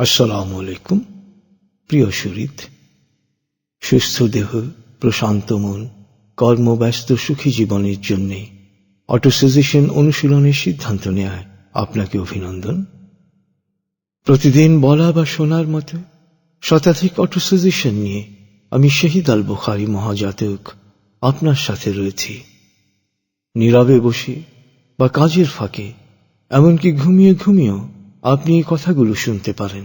আসসালামু আলাইকুম, প্রিয় সুরিত সুস্থ দেহ, প্রশান্ত মন, কর্মব্যস্ত সুখী জীবনের জন্য অটোসাজেশন অনুশীলনের সিদ্ধান্ত নেয় আপনাকে অভিনন্দন। প্রতিদিন বলা বা শোনার মতো শতাধিক অটোসাজেশন নিয়ে আমি শহীদ আল বুখারি মহাজাতক আপনার সাথে রয়েছি। নীরবে বসে বা কাজের ফাঁকে এমনকি ঘুমিয়ে ঘুমিয়েও আপনি এই কথাগুলো শুনতে পারেন।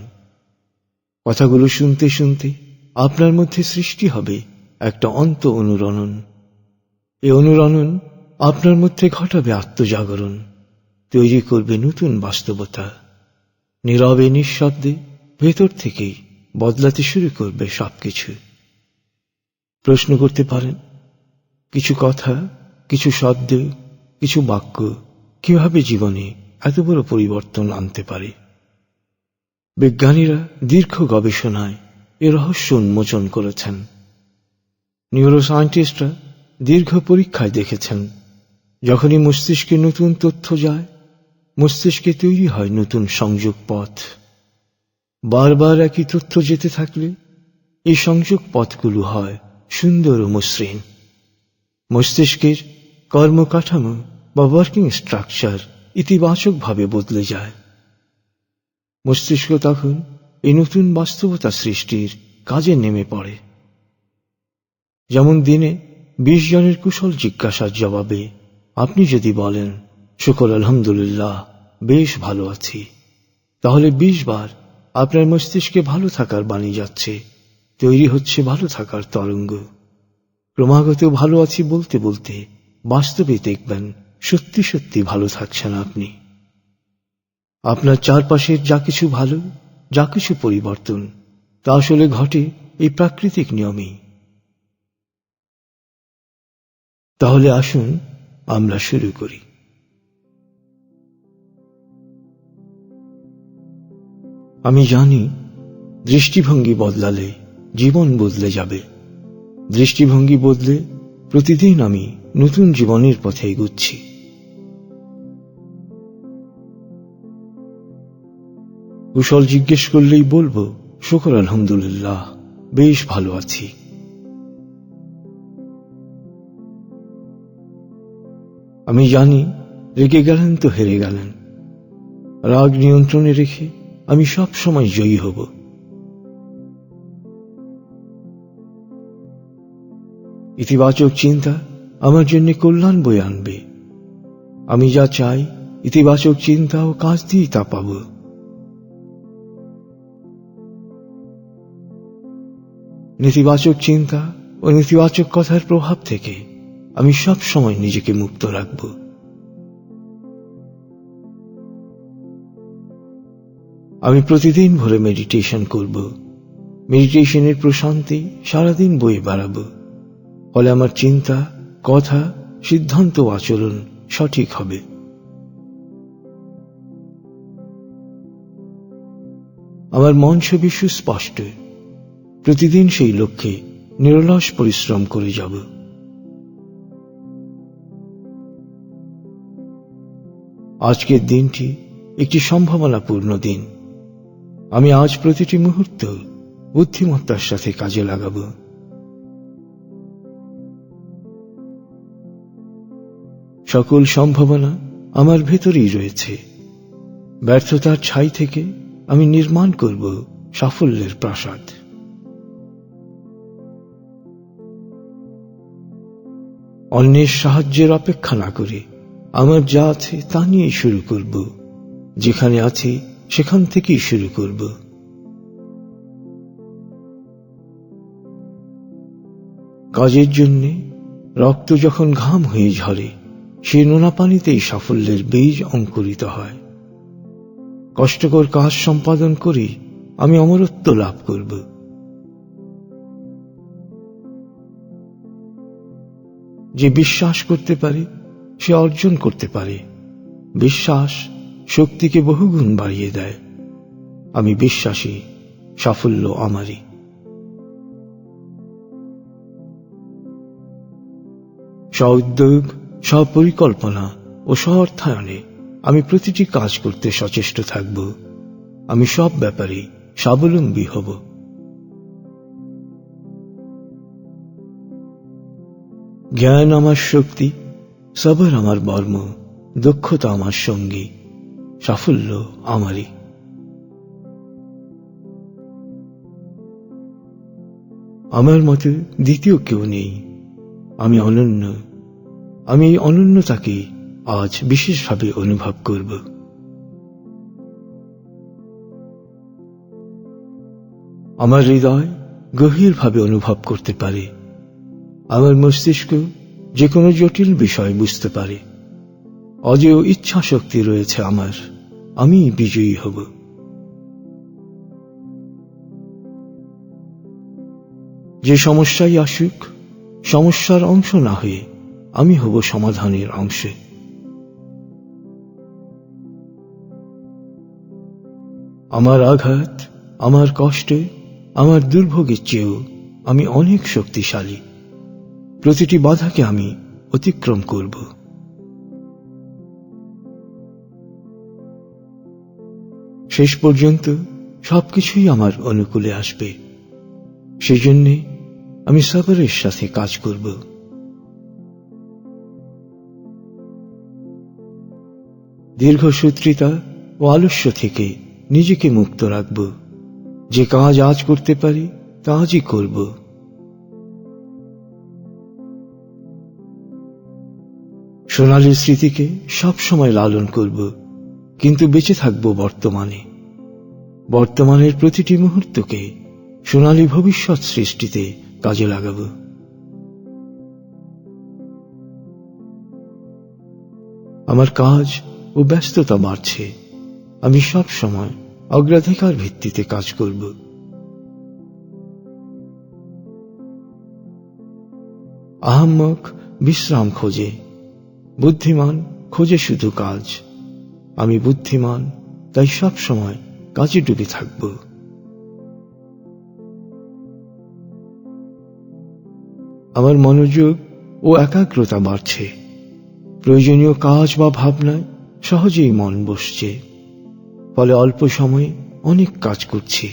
কথাগুলো শুনতে শুনতে আপনার মধ্যে সৃষ্টি হবে একটা অন্ত অনুরণন। এই অনুরণন আপনার মধ্যে ঘটাবে আত্মজাগরণ, তৈরি করবে নতুন বাস্তবতা। নীরবে, নিঃশব্দে ভেতর থেকেই বদলাতে শুরু করবে সবকিছু। প্রশ্ন করতে পারেন, কিছু কথা, কিছু শব্দ, কিছু বাক্য কীভাবে জীবনে এত বড় পরিবর্তন আনতে পারে। বিজ্ঞানীরা দীর্ঘ গবেষণায় এ রহস্য উন্মোচন করেছেন। নিউরোসায়েন্টিস্টরা দীর্ঘ পরীক্ষায় দেখেছেন, যখনই মস্তিষ্কে নতুন তথ্য যায়, মস্তিষ্কে তৈরি হয় নতুন সংযোগ পথ। বারবার একই তথ্য যেতে থাকলে এই সংযোগ পথগুলো হয় সুন্দর ও মসৃণ। মস্তিষ্কের কর্মকাঠামো বা ওয়ার্কিং স্ট্রাকচার ইতিবাচকভাবে বদলে যায়। মস্তিষ্ক তখন এই নতুন বাস্তবতা সৃষ্টির কাজে নেমে পড়ে। যেমন দিনে বিশ জনের কুশল জিজ্ঞাসার জবাবে আপনি যদি বলেন, শুকর আলহামদুলিল্লাহ, বেশ ভালো আছি। তাহলে বিশ বার আপনার মস্তিষ্কে ভালো থাকার বাণী যাচ্ছে, তৈরি হচ্ছে ভালো থাকার তরঙ্গ। ক্রমাগত ভালো আছি বলতে বলতে বাস্তবে দেখবেন সত্যি সত্যি ভালো থাকছেন আপনি। আপনার চারপাশের যা কিছু ভালো, যা কিছু পরিবর্তন, তা আসলে ঘটে এই প্রাকৃতিক নিয়মেই। তাহলে আসুন আমরা শুরু করি। আমি জানি দৃষ্টিভঙ্গি বদলালে জীবন বদলে যাবে। দৃষ্টিভঙ্গি বদলে প্রতিদিন আমি নতুন জীবনের পথে এগুচ্ছি। কুশল জিজ্ঞেস করলেই বলব, শুকর আলহামদুলিল্লাহ, বেশ ভালো আছি। আমি জানি, রেগে গেলেন তো হেরে গেলেন। রাগ নিয়ন্ত্রণে রেখে আমি সব সময় জয়ী হব। ইতিবাচক চিন্তা আমার জন্য কল্যাণ বয়ে আনবে। আমি যা চাই, ইতিবাচক চিন্তা ও কাজ দিয়েই তা পাব। নেতিবাচক চিন্তা ও নেতিবাচক কথার প্রভাব থেকে আমি সব সময় নিজেকে মুক্ত রাখব। আমি প্রতিদিন ভোরে মেডিটেশন করব। মেডিটেশনের প্রশান্তি সারাদিন বয়ে বেড়াবো। ফলে আমার চিন্তা, কথা, সিদ্ধান্ত আচরণ সঠিক হবে। আমার মন ছবি সুস্পষ্ট প্রতিদিন সেই লক্ষ্যে নিরলস পরিশ্রম করে যাব। আজকের দিনটি একটি সম্ভাবনাপূর্ণ দিন। আমি আজ প্রতিটি মুহূর্ত বুদ্ধিমত্তার সাথে কাজে লাগাব। সকল সম্ভাবনা আমার ভেতরেই রয়েছে। ব্যর্থতার ছাই থেকে আমি নির্মাণ করব সাফল্যের প্রাসাদ। অন্যের সাহায্যের অপেক্ষা না করে আমার যা আছে তা নিয়ে শুরু করব। যেখানে আছে, সেখান থেকেই শুরু করব। কাজের জন্যে রক্ত যখন ঘাম হয়ে ঝরে, সে নোনা পানিতেই সাফল্যের বীজ অঙ্কুরিত হয়। কষ্টকর কাজ সম্পাদন করে আমি অমরত্ব লাভ করব। যে বিশ্বাস করতে পারে, সে অর্জন করতে পারে। বিশ্বাস শক্তিকে বহুগুণ বাড়িয়ে দেয়। আমি বিশ্বাসী, সাফল্য আমারই। স্বউদ্যোগ স্বপরিকল্পনা ও স্বঅর্থায়নে আমি প্রতিটি কাজ করতে সচেষ্ট থাকব। আমি সব ব্যাপারে স্বাবলম্বী হব। জ্ঞান আমার শক্তি, সবর আমার বর্ম, দক্ষতা আমার সঙ্গী, সাফল্য আমারই। আমার মতে দ্বিতীয় কেউ নেই। আমি অনন্য। আমি এই অনন্যতাকে আজ বিশেষভাবে অনুভব করব। আমার হৃদয় গভীরভাবে অনুভব করতে পারে। আমার মস্তিষ্ক যে কোনো জটিল বিষয় বুঝতে পারে। অজেয় ইচ্ছা শক্তি রয়েছে আমার। আমি বিজয়ী হব। যে সমস্যাই আসুক, সমস্যার অংশ না হয়ে আমি হব সমাধানের অংশে। আমার আঘাত, আমার কষ্টে, আমার দুর্ভোগের চেয়েও আমি অনেক শক্তিশালী। প্রতিটি বাধাকে আমি অতিক্রম করব। শেষ পর্যন্ত সবকিছুই আমার অনুকূলে আসবে। সেজন্যে আমি সবরের সাথে কাজ করব। দীর্ঘসূত্রিতা ও আলস্য থেকে নিজেকে মুক্ত রাখব। যে কাজ আজ করতে পারি তা আজই করব। সোনালী স্মৃতিকে সব সময় লালন করব, কিন্তু বেঁচে থাকব বর্তমানে। বর্তমানের প্রতিটি মুহূর্তকে সোনালী ভবিষ্যৎ সৃষ্টিতে কাজে লাগাব। আমার কাজ ও ব্যস্ততা বাড়ছে। আমি সব সময় অগ্রাধিকার ভিত্তিতে কাজ করব। আহম্মক বিশ্রাম খোঁজে বুদ্ধিমান, খোঁজে শুধু কাজ। আমি বুদ্ধিমান, তাই সব সময় কাজে ডুবে থাকব। আমার মনোযোগ ও একাগ্রতা বাড়ছে। প্রয়োজনীয় কাজ বা ভাবনায় সহজেই মন বসছে। ফলে অল্প সময়ে অনেক কাজ করছি।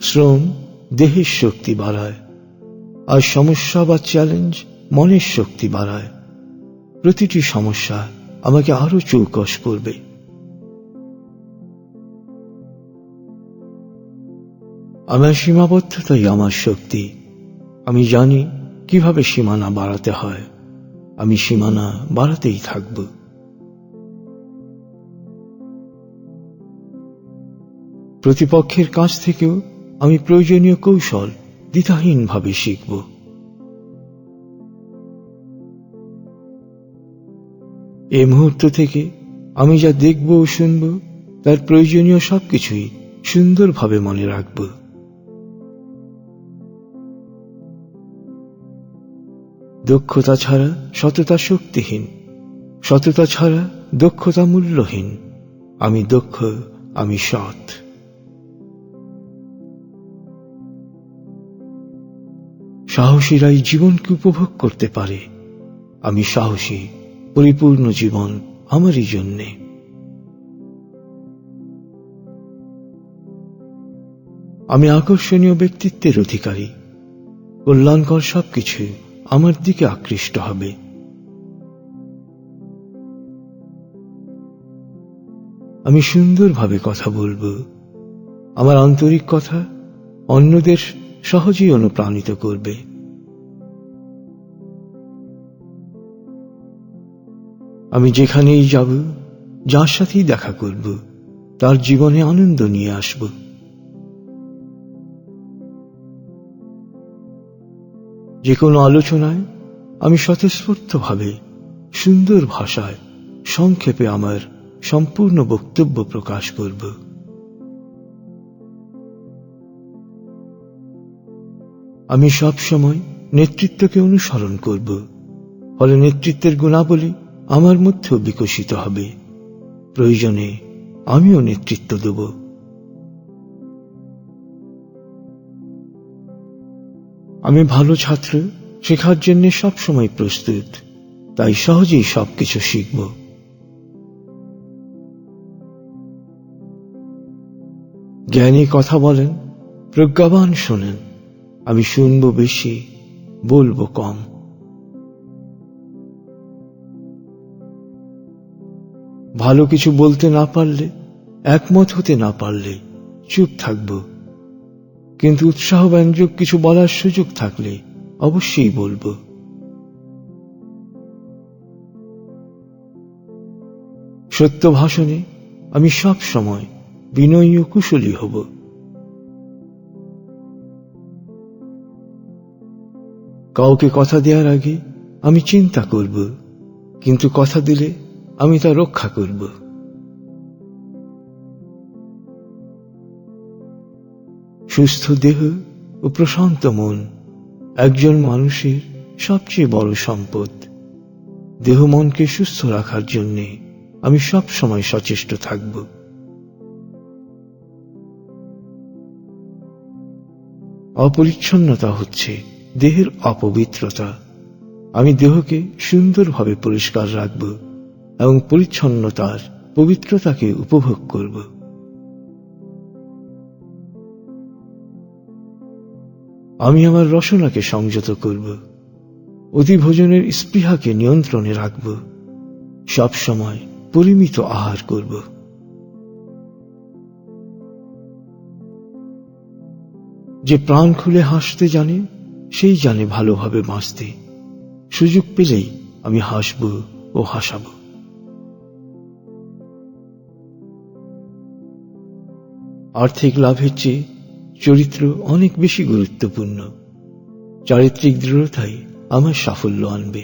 শ্রম, দেহের শক্তি বাড়ায়। আর সমস্যা বা চ্যালেঞ্জ মনের শক্তি বাড়ায়। প্রতিটি সমস্যা আমাকে আরও চৌকস করবে। আমার সীমাবদ্ধতাই আমার শক্তি। আমি জানি কীভাবে সীমানা বাড়াতে হয়। আমি সীমানা বাড়াতেই থাকব। প্রতিপক্ষের কাছ থেকেও আমি প্রয়োজনীয় কৌশল দ্বিধাহীনভাবে শিখব। এ মুহূর্ত থেকে আমি যা দেখব ও শুনব, তার প্রয়োজনীয় সবকিছুই সুন্দরভাবে মনে রাখব। দক্ষতা ছাড়া সততা শক্তিহীন, সততা ছাড়া দক্ষতা মূল্যহীন। আমি দক্ষ, আমি সৎ। সাহসীরাই জীবনকে উপভোগ করতে পারে। আমি সাহসী, পরিপূর্ণ জীবন আমারই জন্যে। আমি আকর্ষণীয় ব্যক্তিত্বের অধিকারী। কল্যাণকর সবকিছু আমার দিকে আকৃষ্ট হবে। আমি সুন্দরভাবে কথা বলব। আমার আন্তরিক কথা অন্যদের সহজেই অনুপ্রাণিত করবে। আমি যেখানেই যাব, যার সাথেই দেখা করব, তার জীবনে আনন্দ নিয়ে আসব। যে কোনো আলোচনায় আমি স্বতঃস্ফূর্তভাবে, সুন্দর ভাষায়, সংক্ষেপে আমার সম্পূর্ণ বক্তব্য প্রকাশ করব। আমি সব সময় নেতৃত্বকে অনুসরণ করব, ফলে নেতৃত্বের গুণাবলী আমার মধ্যেও বিকশিত হবে। প্রয়োজনে আমিও নেতৃত্ব দেব। আমি ভালো ছাত্র, শেখার জন্য সবসময় প্রস্তুত, তাই সহজেই সবকিছু শিখব। জ্ঞানী কথা বলেন, প্রজ্ঞাবান শোনেন। আমি শুনব বেশি, বলব কম। ভালো কিছু বলতে না পারলে, একমত হতে না পারলে চুপ থাকব। কিন্তু উৎসাহ ব্যঞ্জক কিছু বলার সুযোগ থাকলে অবশ্যই বলব। সত্য ভাষণে আমি সব সময় বিনয়ী ও কুশলী হব। কাউকে কথা দেওয়ার আগে আমি চিন্তা করব, কিন্তু কথা দিলে আমি তা রক্ষা করব। সুস্থ দেহ ও প্রশান্ত মন একজন মানুষের সবচেয়ে বড় সম্পদ। দেহ মনকে সুস্থ রাখার জন্যে আমি সব সময় সচেষ্ট থাকব। অপরিচ্ছন্নতা হচ্ছে দেহের অপবিত্রতা। আমি দেহকে সুন্দরভাবে পরিষ্কার রাখব এবং পরিচ্ছন্নতার পবিত্রতাকে উপভোগ করব। আমি আমার রসনাকে সংযত করব। অতিভোজনের স্পৃহাকে নিয়ন্ত্রণে রাখব। সব সময় পরিমিত আহার করব। যে প্রাণ খুলে হাসতে জানে সেই জানে ভালোভাবে বাঁচতে। সুযোগ পেলেই আমি হাসব ও হাসাব। আর্থিক লাভের চেয়ে চরিত্র অনেক বেশি গুরুত্বপূর্ণ। চারিত্রিক দৃঢ়তাই আমার সাফল্য আনবে।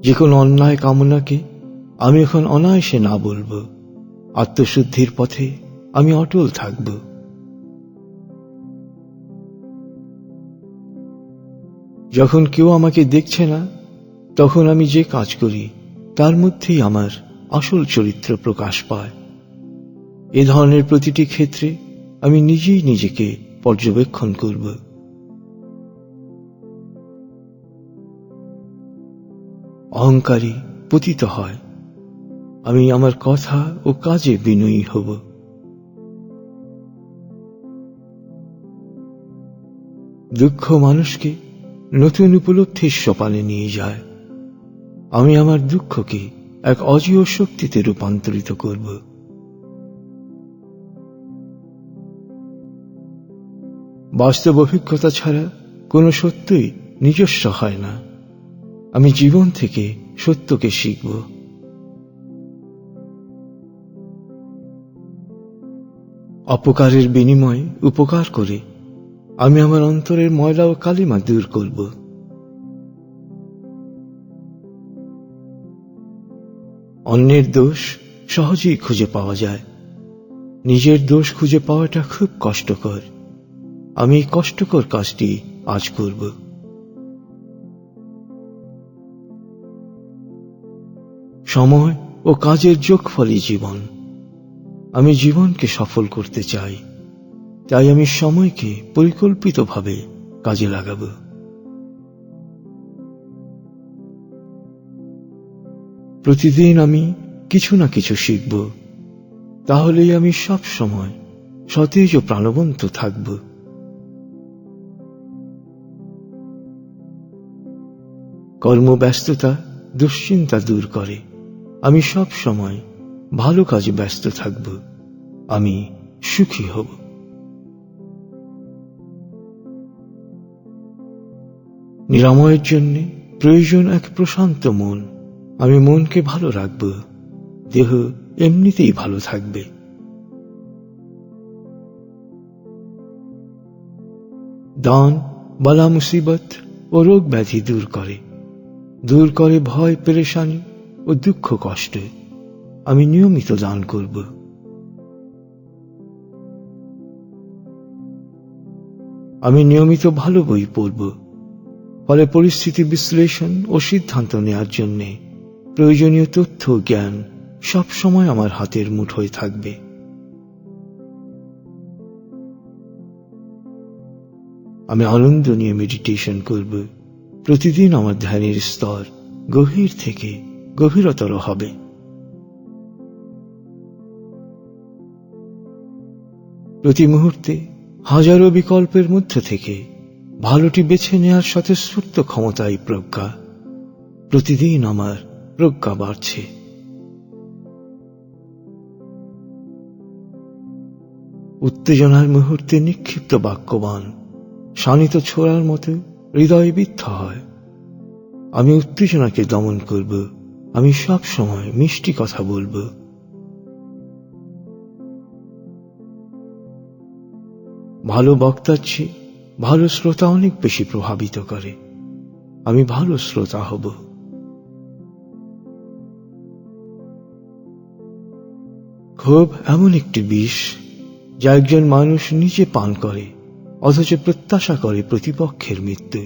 যে কোনো অন্যায় কামনাকে আমি এখন অনায়াসে না বলব। আত্মশুদ্ধির পথে আমি অটল থাকব। যখন কেউ আমাকে দেখছে না, তখন আমি যে কাজ করি, তার মধ্যেই আমার আসল চরিত্র প্রকাশ পায়। এ ধরনের প্রতিটি ক্ষেত্রে আমি নিজেই নিজেকে পর্যবেক্ষণ করব। অহংকারী পতিত হয়। আমি আমার কথা ও কাজে বিনয়ী হব। দুঃখ মানুষকে নতুন উপলব্ধির সোপানে নিয়ে যায়। আমি আমার দুঃখকে এক অজীয় শক্তিতে রূপান্তরিত করব। বাস্তব অভিজ্ঞতা ছাড়া কোনো সত্যই নিজস্ব হয় না। আমি জীবন থেকে সত্যকে শিখব। অপকারের বিনিময়ে উপকার করে আমি আমার অন্তরের ময়লা ও কালিমা দূর করব। অন্যের দোষ সহজেই খুঁজে পাওয়া যায়। নিজের দোষ খুঁজে পাওয়াটা খুব কষ্টকর। আমি কষ্টকর কাজটি আজ করব। সময় ও কাজের যোগফলই জীবন। আমি জীবনকে সফল করতে চাই। তাই আমি সময়কে পরিকল্পিতভাবে কাজে লাগাব। প্রতিদিন আমি কিছু না কিছু শিখব। তাহলেই আমি সব সময় সতেজ ও প্রাণবন্ত থাকব। কর্মব্যস্ততা দুশ্চিন্তা দূর করে। আমি সব সময় ভালো কাজে ব্যস্ত থাকব। আমি সুখী হব। নিরাময়ের জন্য প্রয়োজন এক প্রশান্ত মন। আমি মনকে ভালো রাখব। দেহ এমনিতেই ভালো থাকবে। দান, বালা মুসিবত ও রোগ ব্যাধি দূর করে। দূর করে ভয়, পেরেশানি ও দুঃখ, কষ্ট। আমি নিয়মিত দান করব। আমি নিয়মিত ভালো বই পড়ব। ফলে পরিস্থিতি বিশ্লেষণ ও সিদ্ধান্ত নেয়ার জন্যে প্রয়োজনীয় তথ্য জ্ঞান সবসময় আমার হাতের মুঠোয় থাকবে। আমি আনন্দ নিয়ে মেডিটেশন করব। প্রতিদিন আমার ধ্যানের স্তর গভীর থেকে গভীরতর হবে। প্রতি মুহূর্তে হাজারো বিকল্পের মধ্যে থেকে ভালোটি বেছে নেওয়ার সাথে স্ফূর্ত ক্ষমতাই প্রজ্ঞা। প্রতিদিন আমার প্রজ্ঞা বাড়ছে। উত্তেজনার মুহূর্তে নিক্ষিপ্ত বাক্যবান, শানিত ছোড়ার মতো হৃদয় বিদ্ধ হয়। আমি উত্তেজনাকে দমন করব, আমি সব সময় মিষ্টি কথা বলব। ভালো বক্তার চেয়ে ভালো শ্রোতা অনেক বেশি প্রভাবিত করে। আমি ভালো শ্রোতা হব। ক্ষোভ এমন একটি বিষ যা একজন মানুষ নিজে পান করে, অথচ প্রত্যাশা করে প্রতিপক্ষের মৃত্যু।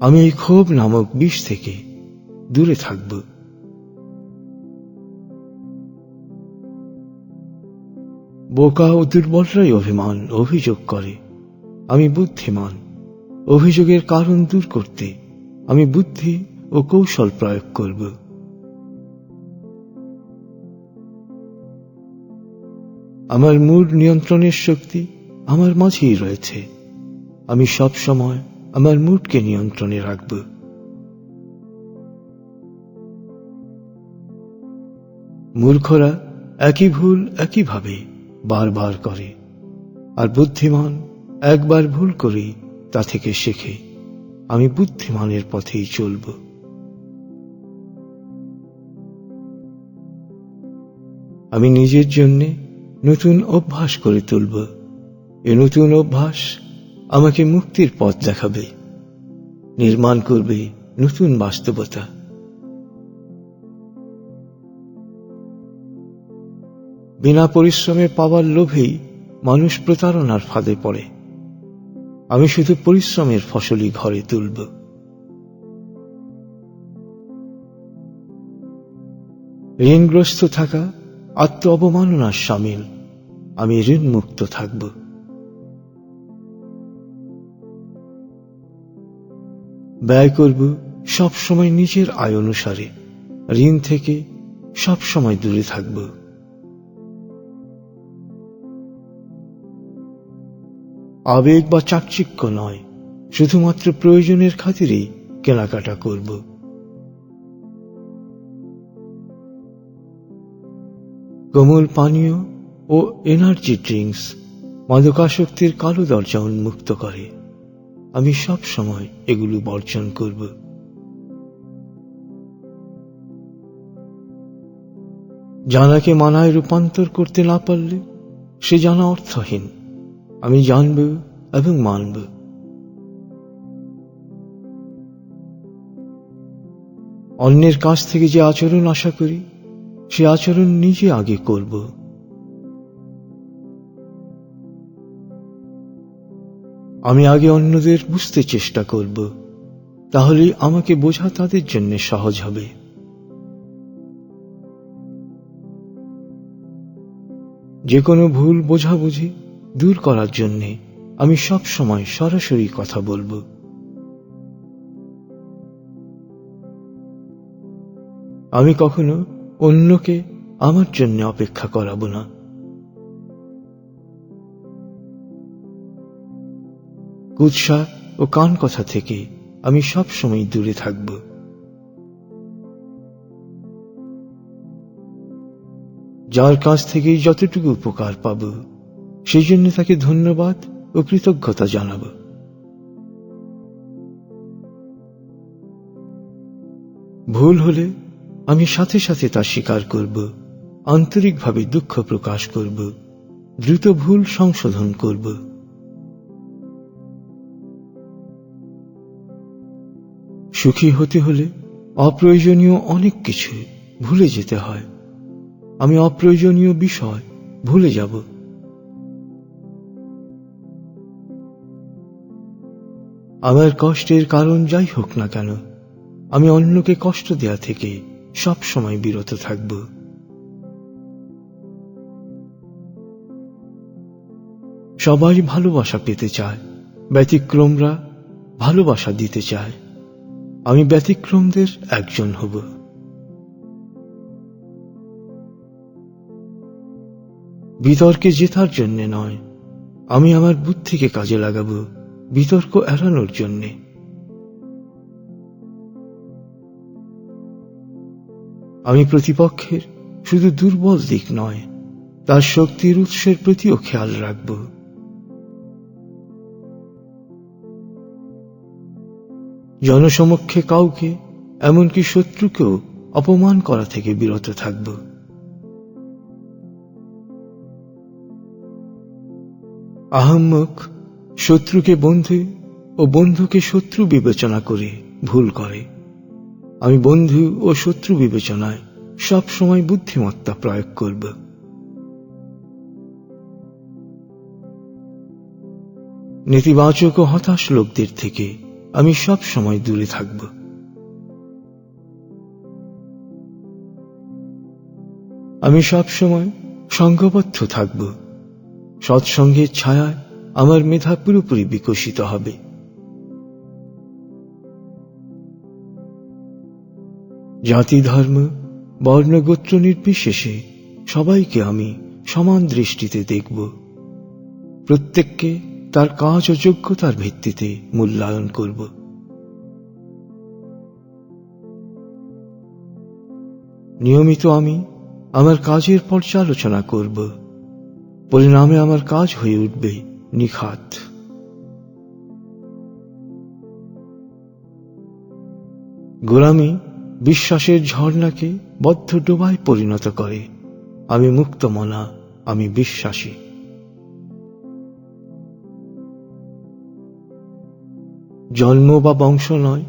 আমি এই ক্ষোভ নামক বিষ থেকে দূরে থাকব। বোকা ও দুর্বলরাই অভিমান, অভিযোগ করে। আমি বুদ্ধিমান। অভিযোগের কারণ দূর করতে আমি বুদ্ধি ও কৌশল প্রয়োগ করব। আমার মূল নিয়ন্ত্রণের শক্তি আমার মাঝেই রয়েছে। আমি সব সময় আমার মুডকে নিয়ন্ত্রণে রাখব। মূর্খরা একই ভুল একইভাবে বারবার করে। আর বুদ্ধিমান একবার ভুল করেই তা থেকে শেখে, আমি বুদ্ধিমানের পথেই চলব। আমি নিজের জন্যে নতুন অভ্যাস করে তুলব। এ নতুন অভ্যাস আমাকে মুক্তির পথ দেখাবে, নির্মাণ করবে নতুন বাস্তবতা। বিনা পরিশ্রমে পাওয়ার লোভেই মানুষ প্রতারণার ফাঁদে পড়ে। আমি শুধু পরিশ্রমের ফসলই ঘরে তুলব। ঋণগ্রস্ত থাকা আত্ম অবমাননার সামিল, আমি ঋণ মুক্ত থাকব। ব্যয় করব সব সময় নিজের আয় অনুসারে, ঋণ থেকে সব সময় দূরে থাকব। আবেগ বা চাকচিক্য নয়, শুধুমাত্র প্রয়োজনের খাতিরেই কেনাকাটা করব। কোমল পানীয় ও এনার্জি ড্রিঙ্কস মাদকাসক্তির কালো দরজা উন্মুক্ত করে। আমি সব সময় এগুলো বর্জন করব। জানাকে মানায় রূপান্তর করতে না পারলে সে জানা অর্থহীন। আমি জানব এবং মানব। অন্যের কাছ থেকে যে আচরণ আশা করি, সে আচরণ নিজে আগে করব। আমি আগে অন্যদের বুঝতে চেষ্টা করব, তাহলে আমাকে বোঝা তাদের জন্য সহজ হবে। যে কোনো ভুল বোঝাবুঝি দূর করার জন্যে আমি সব সময় সরাসরি কথা বলব। আমি কখনো অন্যকে আমার জন্য অপেক্ষা করাবো না। কুৎসা ও কান কথা থেকে আমি সব সময় দূরে থাকব। যার কাছ থেকেই যতটুকু উপকার পাব সেই জন্য তাকে ধন্যবাদ ও কৃতজ্ঞতা জানাব। ভুল হলে আমি সাথে সাথে তা স্বীকার করব, আন্তরিকভাবে দুঃখ প্রকাশ করব, দ্রুত ভুল সংশোধন করব। সুখী হতে হলে অপ্রয়োজনীয় অনেক কিছু ভুলে যেতে হয়। আমি অপ্রয়োজনীয় বিষয় ভুলে যাব। আমার কষ্টের কারণ যাই হোক না কেন, আমি অন্যকে কষ্ট দেয়া থেকে সব সময় বিরত থাকব। সবাই ভালোবাসা পেতে চায়, ব্যতিক্রমরা ভালোবাসা দিতে চায়। আমি ব্যতিক্রমদের একজন হব। বিতর্কে জেতার জন্যে নয়, আমি আমার বুদ্ধিকে কাজে লাগাবো। বিতর্ক এড়ানোর জন্যে। আমি প্রতিপক্ষের শুধু দুর্বল দিক নয়, তার শক্তির উৎসের প্রতিও খেয়াল রাখব। জনসমক্ষে কাউকে, এমনকি শত্রুকেও অপমান করা থেকে বিরত থাকব। আহম্মক শত্রুকে বন্ধু ও বন্ধুকে শত্রু বিবেচনা করে ভুল করে। আমি বন্ধু ও শত্রু বিবেচনায় সব সময় বুদ্ধিমত্তা প্রয়োগ করব। নেতিবাচক ও হতাশ লোকদের থেকে আমি সব সময় দূরে থাকব। আমি সব সময় সঙ্গবদ্ধ থাকব। সৎসঙ্গের ছায়ায় আমার মেধা পুরোপুরি বিকশিত হবে। জাতি, ধর্ম বর্ণগোত্র নির্বিশেষে সবাইকে আমি সমান দৃষ্টিতে দেখব। প্রত্যেককে তার কাজ ও যোগ্যতার ভিত্তিতে মূল্যায়ন করব। নিয়মিত আমি আমার কাজের পর্যালোচনা করব। পরিণামে আমার কাজ হয়ে উঠবে। নিখাত। গোলামি বিশ্বাসের ঝর্ণাকে বদ্ধ ডোবায় পরিণত করে। আমি মুক্ত মনা আমি বিশ্বাসী। জন্ম বা বংশ নয়,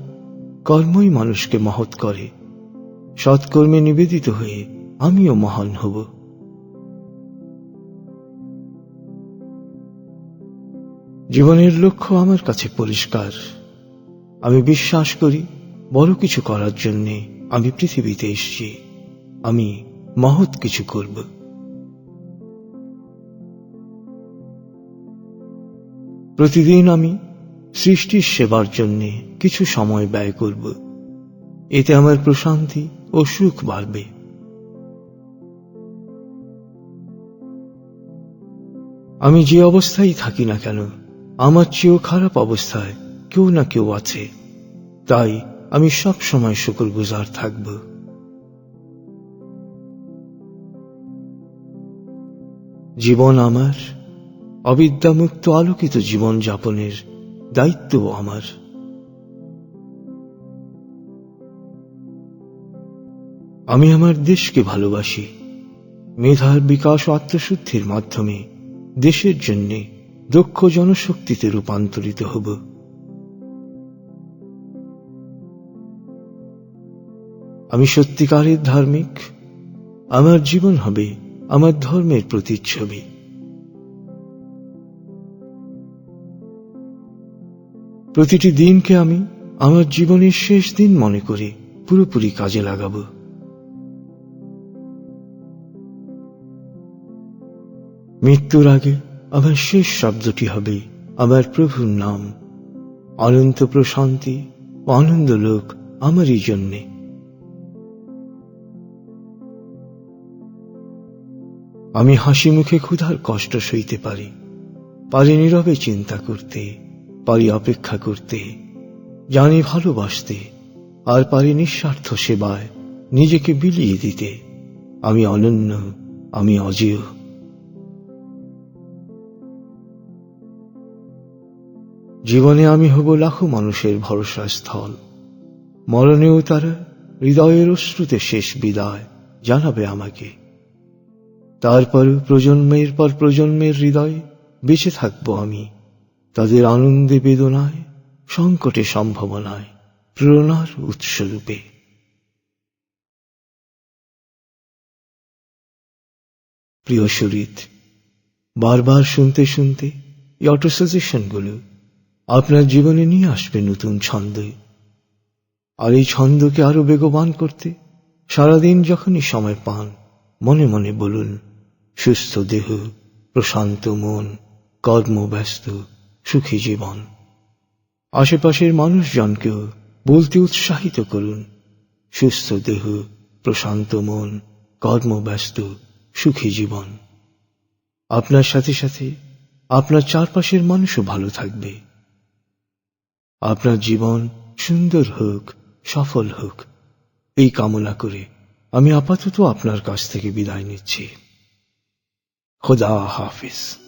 কর্মই মানুষকে মহৎ করে। সৎকর্মে নিবেদিত হয়ে আমিও মহান হব। জীবনের লক্ষ্য আমার কাছে পরিষ্কার। আমি বিশ্বাস করি, বড় কিছু করার জন্য আমি পৃথিবীতে এসেছি। আমি মহৎ কিছু করব। প্রতিদিন আমি সৃষ্টির সেবার জন্য কিছু সময় ব্যয় করব। এতে আমার প্রশান্তি ও সুখ বাড়বে। আমি যে অবস্থায় থাকি না কেন আমার চেয়েও খারাপ অবস্থায় কেউ না কেউ আছে। তাই আমি সব সময় শুকর গুজার থাকব। জীবন আমার, অবিদ্যামুক্ত আলোকিত জীবন যাপনের দায়িত্ব আমার। আমি আমার দেশকে ভালোবাসি। মেধার বিকাশ ও আত্মশুদ্ধির মাধ্যমে দেশের জন্য দক্ষ জনশক্তিতে রূপান্তরিত হব। আমি সত্যিকারের ধার্মিক, আমার জীবন হবে আমার ধর্মের প্রতিচ্ছবি। প্রতিটি দিনকে আমি আমার জীবনের শেষ দিন মনে করে পুরোপুরি কাজে লাগাবো। মৃত্যুর আগে আমার শেষ শব্দটি হবে আমার প্রভুর নাম। অনন্ত প্রশান্তি আনন্দ লোক আমারই জন্যে। আমি হাসি মুখে ক্ষুধার কষ্ট সইতে পারি পারি নীরবে চিন্তা করতে, পারি অপেক্ষা করতে, জানি ভালোবাসতে, আর পারি নিঃস্বার্থ সেবায় নিজেকে বিলিয়ে দিতে। আমি অনন্য, আমি অজেয়। জীবনে আমি হব লাখো মানুষের ভরসা স্থল মরণেও তারা হৃদয়ের অশ্রুতে শেষ বিদায় জানাবে আমাকে। তারপর প্রজন্মের পর প্রজন্মের হৃদয়ে বেঁচে থাকব আমি। তাদের আনন্দে বেদনায়, সংকটে সম্ভাবনায়, প্রেরণার উৎসরূপে। প্রিয় শরীর, বারবার শুনতে শুনতে এই অটো আপনার জীবনে নিয়ে আসবে নতুন ছন্দ। আর এই ছন্দকে আরও বেগবান করতে সারাদিন যখনই সময় পান, মনে মনে বলুন, সুস্থ দেহ, প্রশান্ত মন কর্মব্যস্ত সুখী জীবন। আশেপাশের মানুষজনকেও বলতে উৎসাহিত করুন, সুস্থ দেহ, প্রশান্ত মন কর্মব্যস্ত সুখী জীবন। আপনার সাথে সাথে আপনার চারপাশের মানুষও ভালো থাকবে। আপনার জীবন সুন্দর হোক, সফল হোক। এই কামনা করে আমি আপাতত আপনার কাছ থেকে বিদায় নিচ্ছি। খোদা হাফিজ।